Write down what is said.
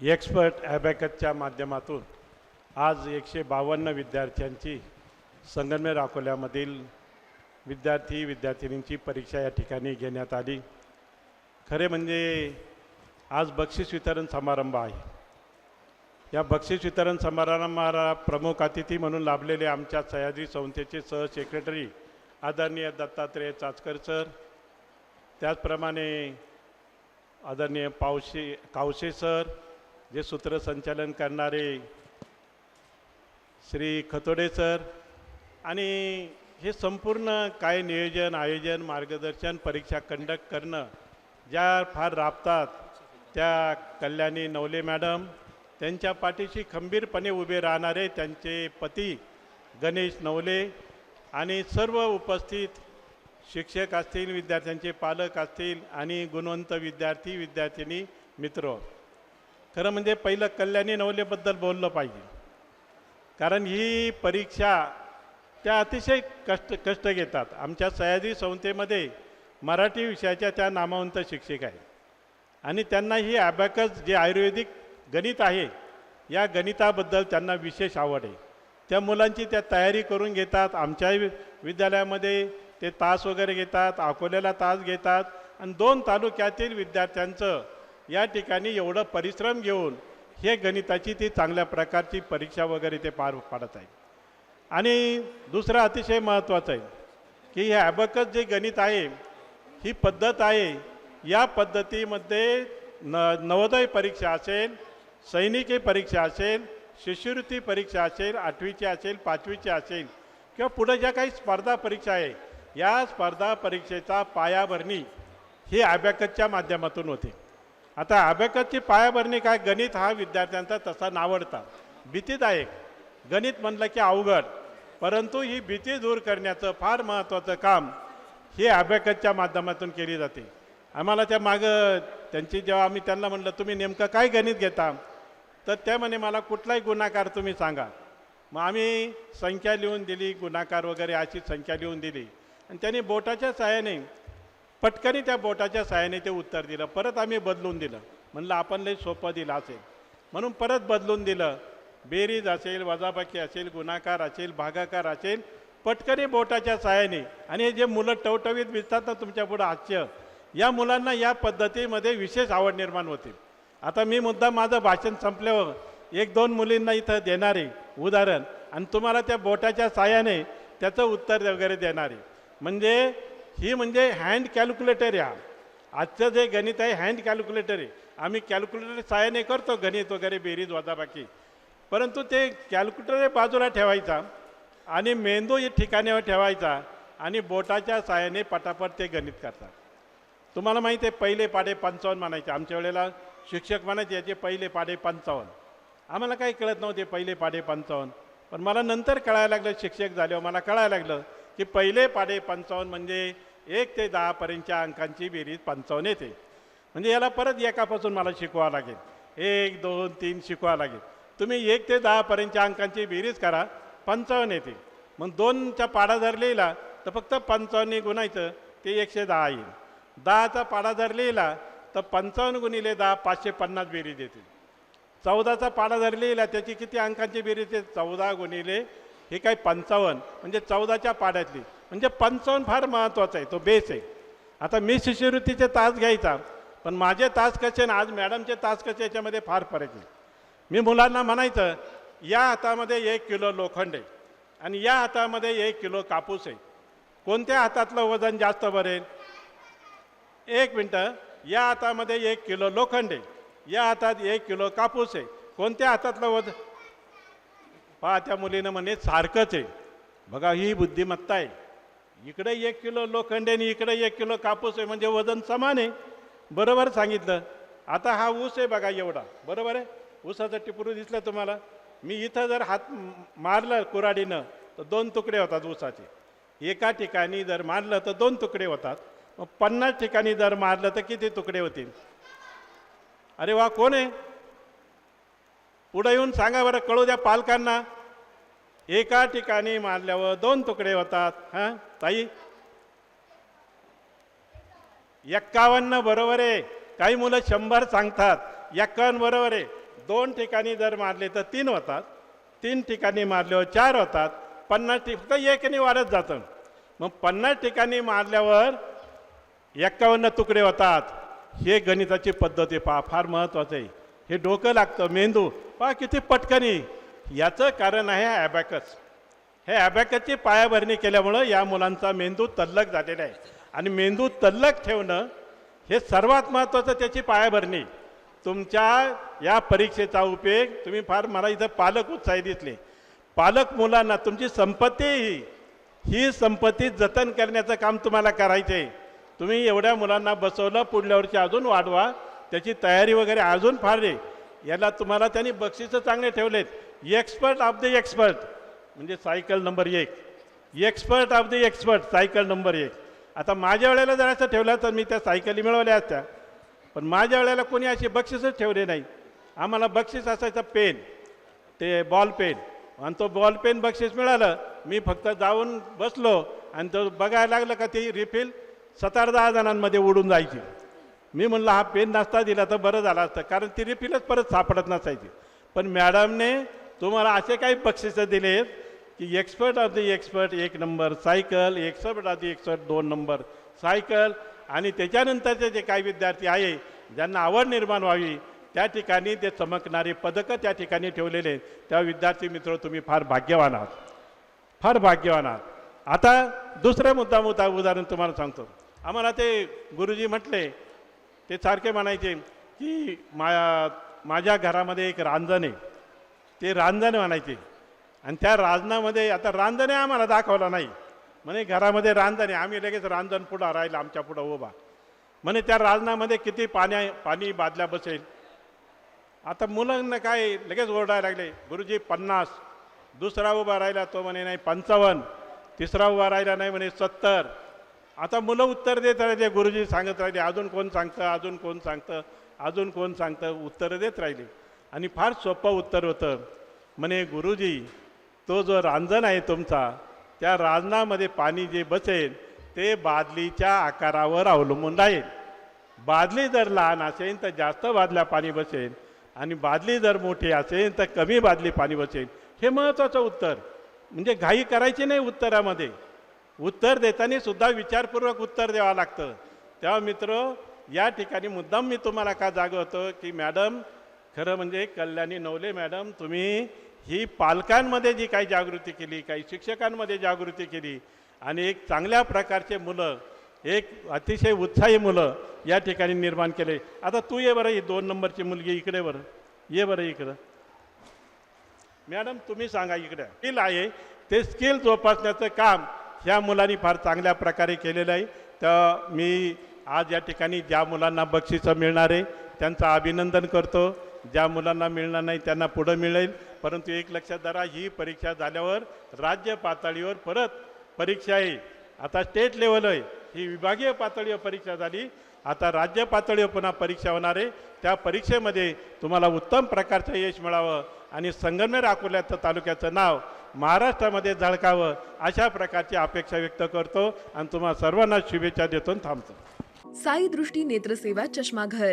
Expert ॲबॅकसच्या माध्यमातून आज एकशे बावन्न विद्यार्थ्यांची संगमनेर अकोल्यामधील विद्यार्थी विद्यार्थिनींची परीक्षा या ठिकाणी घेण्यात आली. खरे म्हणजे आज बक्षीस वितरण समारंभ आहे. या बक्षीस वितरण समारंभाला प्रमुख अतिथी म्हणून लाभलेले आमच्या सह्याद्री संस्थेचे सहसेक्रेटरी आदरणीय दत्तात्रेय चाचकर सर त्याचप्रमाणे आदरणीय पावशे कावशे सर जे सूत्रसंचालन करणारे श्री खतोडे सर आणि हे संपूर्ण काय नियोजन आयोजन मार्गदर्शन परीक्षा कंडक्ट करणं ज्या फार राबतात त्या कल्याणी नवले मॅडम त्यांच्या पाठीशी खंबीरपणे उभे राहणारे त्यांचे पती गणेश नवले आणि सर्व उपस्थित शिक्षक असतील विद्यार्थ्यांचे पालक असतील आणि गुणवंत विद्यार्थी विद्यार्थिनी मित्र. खरं म्हणजे पहिलं कल्याणी नवलेबद्दल बोललं पाहिजे. कारण ही परीक्षा त्या अतिशय कष्ट कष्ट घेतात. आमच्या सह्याद्री संस्थेमध्ये मराठी विषयाच्या त्या नामवंत शिक्षक आहेत. आणि त्यांना ही ॲबॅकस जे आयुर्वेदिक गणित आहे या गणिताबद्दल त्यांना विशेष आवड आहे. त्या मुलांची त्या तयारी करून घेतात. आमच्याही विद्यालयामध्ये ते तास वगैरे घेतात अकोल्याला तास घेतात. आणि दोन तालुक्यातील विद्यार्थ्यांचं या ठिकाणी एवढं परिश्रम घेऊन हे गणिताची ती चांगल्या प्रकारची परीक्षा वगैरे ते पार पाडत आहे आणि दुसरं अतिशय महत्त्वाचं आहे की हे ॲबकस जे गणित आहे ही पद्धत आहे या पद्धतीमध्ये न नवोदय परीक्षा असेल सैनिकी परीक्षा असेल शिष्यवृत्ती परीक्षा असेल आठवीची असेल पाचवीची असेल किंवा पुढे ज्या काही स्पर्धा परीक्षा आहे या स्पर्धा परीक्षेचा पायाभरणी ही ॲबॅकसच्या माध्यमातून होते. आता ॲबॅकसची पायाभरणी काय गणित हा विद्यार्थ्यांचा तसा नावडता. भीतीदायक. गणित म्हणलं की अवघड परंतु ही भीती दूर करण्याचं फार महत्त्वाचं काम हे अभ्याकसच्या माध्यमातून केली जाते. आम्हाला त्या मागं त्यांची जेव्हा आम्ही त्यांना म्हटलं तुम्ही नेमकं काय गणित घेता? तर त्या म्हणे मला कुठलाही गुन्हाकार तुम्ही सांगा. मग आम्ही संख्या लिहून दिली गुन्हाकार वगैरे अशी संख्या लिहून दिली. आणि त्यांनी बोटाच्या सहाय्याने पटकनी त्या बोटाच्या साहाय्याने ते उत्तर दिलं. परत आम्ही बदलून दिलं. म्हणलं आपण लई सोपं दिलं असेल. म्हणून परत बदलून दिलं. बेरीज असेल वजाबाकी असेल गुणाकार असेल भागाकार असेल पटकनी बोटाच्या सहाय्याने आणि हे जे मुलं टवटवीत दिसतात ना तुमच्या पुढं हास्य या मुलांना या पद्धतीमध्ये विशेष आवड निर्माण होते. आता मी मुद्दा माझं भाषण संपल्यावर एक दोन मुलींना इथं देणारे उदाहरण. आणि तुम्हाला त्या बोटाच्या साह्याने त्याचं उत्तर वगैरे देणारे म्हणजे ही म्हणजे हँड कॅल्क्युलेटर या. आजचं जे गणित आहे हँड कॅल्क्युलेटर आहे. आम्ही कॅल्क्युलेटर साहाय्याने करतो गणित वगैरे बेरीज वजाबाकी परंतु ते कॅल्क्युलेटर बाजूला ठेवायचा आणि मेंदू या ठिकाणावर ठेवायचा आणि बोटाच्या साहाय्याने पटापट ते गणित करतात. तुम्हाला माहिती आहे पहिले पाडे पंचावन्न म्हणायचे. आमच्या वेळेला शिक्षक म्हणायचे याचे पहिले पाडे पंचावन्न. आम्हाला काही कळत नव्हते पहिले पाडे पंचावन्न. पण मला नंतर कळायला लागलं शिक्षक झाल्यावर मला कळायला लागलं की पहिले पाडे पंचावन्न म्हणजे एक ते दहापर्यंतच्या अंकांची बेरीज पंचावन्न येते. म्हणजे याला परत एकापासून मला शिकवावं लागेल. एक दोन तीन शिकवावं लागेल. तुम्ही एक ते दहापर्यंतच्या अंकांची बेरीज करा पंचावन्न येते. मग दोनचा पाडा जर लिहिला तर फक्त पंचावन्न गुणायचं ते एकशे दहा येईल. दहाचा पाडा जर लिहिला तर पंचावन्न गुणिले दहा पाचशे पन्नास बेरीज येते चौदाचा पाडा जर लिहिला त्याची किती अंकांची बेरीज येते? चौदा गुणिले हे काय पंचावन्न. म्हणजे चौदाच्या पाड्यातली. म्हणजे पंचावन्न फार महत्त्वाचा आहे तो बेस आहे. आता मी शिष्यवृत्तीचे तास घ्यायचा पण माझे तास कसे आणि आज मॅडमचे तास कसे याच्यामध्ये फार फरक आहे. मी मुलांना म्हणायचं या हातामध्ये एक किलो लोखंड आहे आणि या हातामध्ये एक किलो कापूस आहे. कोणत्या हातातलं वजन जास्त भरेल एक मिनटं या हातामध्ये एक किलो लोखंड आहे या हातात एक किलो कापूस आहे. कोणत्या हातातलं वजन? पहा त्या मुलीनं म्हणे सारखंच आहे. बघा ही बुद्धिमत्ता आहे. इकडे एक किलो लोखंडे आणि इकडे एक किलो कापूस आहे म्हणजे वजन समान आहे. बरोबर सांगितलं. आता हा ऊस आहे बघा एवढा. बरोबर आहे? ऊसाचं टिपरू दिसलं तुम्हाला? मी इथं जर हात मारलं कुराडीनं तर दोन तुकडे होतात ऊसाचे. एका ठिकाणी जर मारलं तर दोन तुकडे होतात. मग पन्नास ठिकाणी जर मारलं तर किती तुकडे होतील? अरे वा कोण आहे? पुढं येऊन सांगा बरं कळू द्या पालकांना. एका ठिकाणी मारल्यावर दोन तुकडे होतात हां? ताई? एक्कावन्न बरोबर आहे. काही मुलं शंभर सांगतात. एक्कावन्न बरोबर आहे. दोन ठिकाणी जर मारले तर तीन होतात. तीन ठिकाणी मारल्यावर चार होतात. पन्नास ठिक फक्त एकने वाढत जातं. मग पन्नास ठिकाणी मारल्यावर एक्कावन्न तुकडे होतात. हे गणिताची पद्धती पहा फार महत्त्वाचं आहे. हे डोकं लागतं. मेंदू पहा किती पटकनी याचं कारण आहे ॲबॅकस हे ॲबॅकसची पायाभरणी केल्यामुळं या मुलांचा मेंदू तल्लक झालेला आहे. आणि मेंदू तल्लक ठेवणं हे सर्वात महत्त्वाचं त्याची पायाभरणी. तुमच्या या परीक्षेचा उपयोग तुम्ही फार मला इथं पालक उत्साही दिसले. पालक मुलांना तुमची संपत्ती ही ही संपत्ती जतन करण्याचं काम तुम्हाला करायचं आहे तुम्ही एवढ्या मुलांना बसवलं पुढल्या वर्षी अजून वाढवा त्याची तयारी वगैरे अजून फार याला तुम्हाला त्यांनी बक्षिसं चांगले ठेवलेत. एक्सपर्ट ऑफ द एक्सपर्ट म्हणजे सायकल नंबर एक. Expert of the expert cycle number एक. आता माझ्या वेळेला जर असं ठेवलं तर मी त्या सायकली मिळवल्या असत्या. पण माझ्या वेळेला कोणी अशी बक्षीसच ठेवले नाही. आम्हाला बक्षीस असायचं पेन. ते बॉल पेन आणि तो बॉल पेन बक्षीस मिळालं मी फक्त जाऊन बसलो आणि तो बघायला लागलं का ती रिफिल सात आठ दहा जणांमध्ये उडून जायची. मी म्हणलं हा पेन नसता दिला तर बरं झालं असतं कारण ती रिफिलच परत सापडत नसायची. पण मॅडमने तुम्हाला असे काही बक्षिसं दिलेत की एक्सपर्ट ऑफ द एक्सपर्ट एक number cycle expert of the expert दोन नंबर सायकल आणि त्याच्यानंतरचे जे काही विद्यार्थी आहे ज्यांना आवड निर्माण व्हावी त्या ठिकाणी ते चमकणारे पदकं त्या ठिकाणी ठेवलेले आहेत. त्या विद्यार्थी मित्र तुम्ही फार भाग्यवान आहात. फार भाग्यवान आहात. आता दुसरा मुद्दा मुद्दा उदाहरण तुम्हाला सांगतो. आम्हाला ते गुरुजी म्हटले ते सारखे म्हणायचे की मा माझ्या घरामध्ये एक रांजण आहे. ते रांजण म्हणायचे. आणि त्या रांजणामध्ये आता रांजणे आम्हाला दाखवला नाही. म्हणे घरामध्ये रांजणे आहे आम्ही लगेच रांजण पुढं राहिलं आमच्या पुढं उभा. म्हणे त्या रांजणामध्ये किती पाण्या पाणी बादल्या बसेल. आता मुलांना काय लगेच ओरडायला लागले गुरुजी पन्नास. दुसरा उभा राहिला तो म्हणे नाही पंचावन्न. तिसरा उभा राहिला नाही म्हणे सत्तर. आता मुलं उत्तर देत राहिले गुरुजी सांगत राहिले अजून कोण सांगतं अजून कोण सांगतं अजून कोण सांगतं उत्तरं देत राहिली. आणि फार सोपं उत्तर होतं. म्हणे गुरुजी तो जो रांजण आहे तुमचा त्या रांजणामध्ये पाणी जे बसेल ते बादलीच्या आकारावर अवलंबून राहील. बादली जर लहान असेल तर जास्त बादल्या पाणी बसेल आणि बादली जर मोठी असेल तर कमी बादली पाणी बसेल. हे महत्त्वाचं उत्तर. म्हणजे घाई करायची नाही उत्तरामध्ये. उत्तर देताना सुद्धा विचारपूर्वक उत्तर द्यावं लागतं. तेव्हा मित्र या ठिकाणी मुद्दाम मी तुम्हाला का जागवतो की मॅडम खरं म्हणजे कल्याणी नवले मॅडम तुम्ही ही पालकांमध्ये जी काही जागृती केली काही शिक्षकांमध्ये जागृती केली आणि एक चांगल्या प्रकारचे मुलं एक अतिशय उत्साही मुलं या ठिकाणी निर्माण केले. आता तू ये बरं ही दोन नंबरची मुलगी इकडे बरं. ये बरं इकडं. मॅडम तुम्ही सांगा इकडे. स्किल आहे. ते स्किल जोपासण्याचं काम ह्या मुलांनी फार चांगल्या प्रकारे केलेलं आहे. तर मी आज या ठिकाणी ज्या मुलांना बक्षिसं मिळणार आहे त्यांचं अभिनंदन करतो. ज्या मुलांना मिळणार नाही त्यांना पुढं मिळेल. परंतु एक लक्षात धरा ही परीक्षा झाल्यावर राज्य पातळीवर परत परीक्षा आहे आता स्टेट लेवल आहे. ही विभागीय पातळीवर परीक्षा झाली. आता राज्य पातळीवर पुन्हा परीक्षा होणार आहे. त्या परीक्षेमध्ये तुम्हाला उत्तम प्रकारचं यश मिळावं आणि संगमनेर अकोल्याचं तालुक्याचं नाव महाराष्ट्रामध्ये झळकावं अशा प्रकारची अपेक्षा व्यक्त करतो आणि तुम्हाला सर्वांना शुभेच्छा देतो थांबतो. साई दृष्टी नेत्रसेवा चष्माघर.